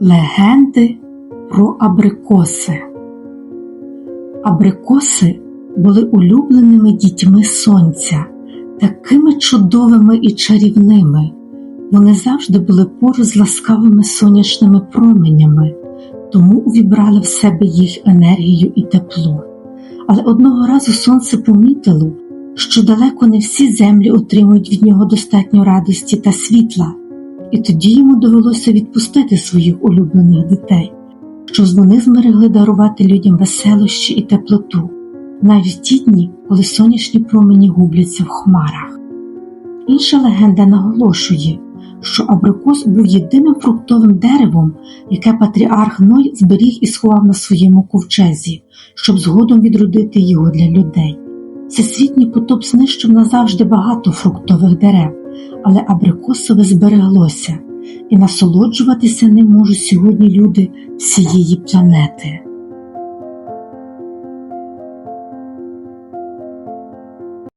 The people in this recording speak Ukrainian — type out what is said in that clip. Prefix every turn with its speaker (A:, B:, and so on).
A: Легенди про абрикоси. Абрикоси були улюбленими дітьми сонця, такими чудовими і чарівними. Вони завжди були поруч з ласкавими сонячними променями, тому увібрали в себе їх енергію і тепло. Але одного разу сонце помітило, що далеко не всі землі отримують від нього достатньо радості та світла, і тоді йому довелося відпустити своїх улюблених дітей, щоб вони змерегли дарувати людям веселощі і теплоту, навіть ті дні, коли сонячні промені губляться в хмарах. Інша легенда наголошує, що абрикос був єдиним фруктовим деревом, яке патріарх Ной зберіг і сховав на своєму ковчезі, щоб згодом відродити його для людей. Всесвітній потоп знищив назавжди багато фруктових дерев, але абрикосове збереглося, і насолоджуватися ним можуть сьогодні люди всієї планети.